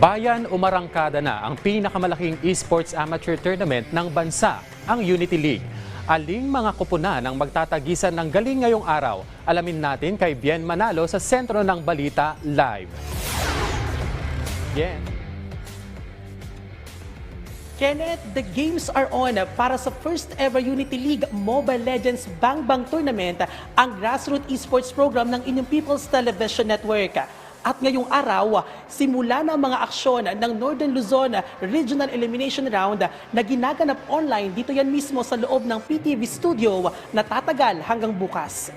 Bayan umarangkada na ang pinakamalaking esports amateur tournament ng bansa, ang Unity League. Aling mga kupunan ang magtatagisan ng galing ngayong araw? Alamin natin kay Bien Manalo sa sentro ng balita live. Bien. Kenneth, the games are on para sa first ever Unity League Mobile Legends Bang Bang Tournament, ang grassroots esports program ng inyong People's Television Network. At ngayong araw, simula na mga aksyon ng Northern Luzon Regional Elimination Round na ginaganap online dito yan mismo sa loob ng PTV Studio na tatagal hanggang bukas.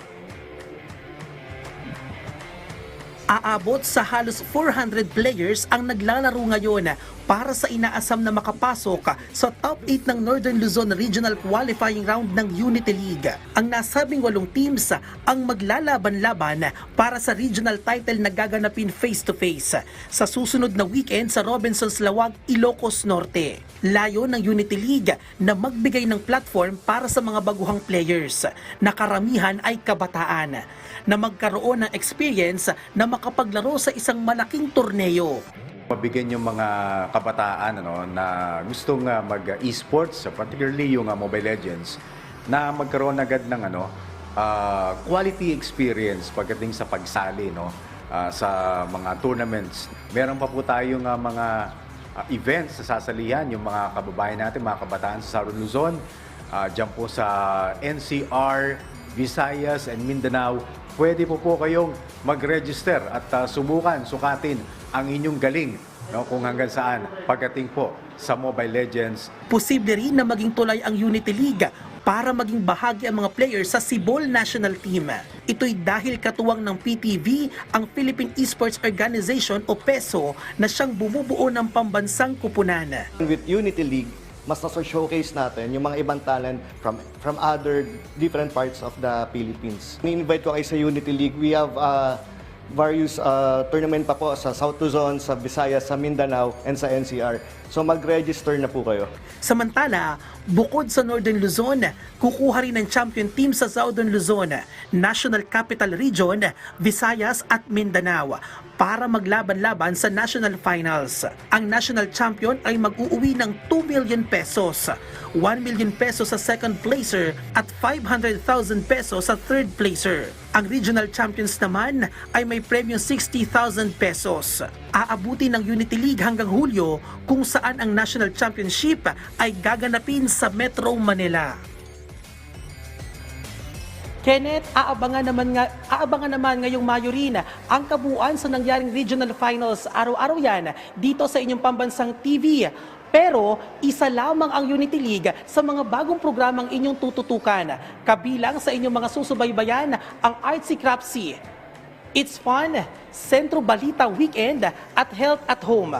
Aabot sa halos 400 players ang naglalaro ngayon para sa inaasam na makapasok sa top 8 ng Northern Luzon Regional Qualifying Round ng Unity League. Ang nasabing walong teams ang maglalaban-laban para sa regional title na gaganapin face-to-face sa susunod na weekend sa Robinsons Lawag, Ilocos Norte. Layo ng Unity League na magbigay ng platform para sa mga baguhang players na karamihan ay kabataan na magkaroon ng experience na makapaglaro sa isang malaking torneo. Mabigyan yung mga kabataan ano, na gustong uh, mag-esports, particularly yung uh, Mobile Legends, na magkaroon agad ng ano, uh, quality experience pagdating sa pagsali no, uh, sa mga tournaments. Meron pa po tayong uh, mga uh, events sa sasalihan, yung mga kababayan natin, mga kabataan sa Southern Luzon, uh, dyan po sa NCR, Visayas, and Mindanao, pwede po po kayong mag-register at uh, subukan, sukatin ang inyong galing no, kung hanggang saan pagdating po sa Mobile Legends. Posible rin na maging tulay ang Unity League para maging bahagi ang mga players sa Cebol National Team. Ito'y dahil katuwang ng PTV ang Philippine Esports Organization o PESO na siyang bumubuo ng pambansang kupunan. With Unity League, mas nasa-showcase natin yung mga ibang talent from from other different parts of the Philippines. Ni-invite ko kayo sa Unity League. We have uh, various uh, tournament pa po sa South Luzon, sa Visayas, sa Mindanao, and sa NCR. So mag-register na po kayo. Samantala, bukod sa Northern Luzon, kukuha rin ng champion team sa Southern Luzon, National Capital Region, Visayas at Mindanao para maglaban-laban sa national finals. Ang national champion ay mag-uuwi ng 2 million pesos, 1 million pesos sa second placer at 500,000 pesos sa third placer. Ang regional champions naman ay may premyo 60,000 pesos. Aabuti ng Unity League hanggang Hulyo kung saan ang national championship ay gaganapin sa Metro Manila. Kenneth, aabangan naman nga aabangan naman ngayong Mayo rin ang kabuuan sa nangyaring regional finals. Araw-araw 'yan dito sa inyong pambansang TV. Pero isa lamang ang Unity League sa mga bagong programang inyong tututukan. Kabilang sa inyong mga susubaybayan ang Artsy Crapsy. It's Fun, Sentro Balita Weekend at Health at Home.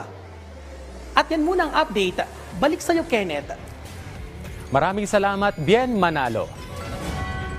At yan muna ang update. Balik sa'yo, Kenneth. Maraming salamat, Bien Manalo.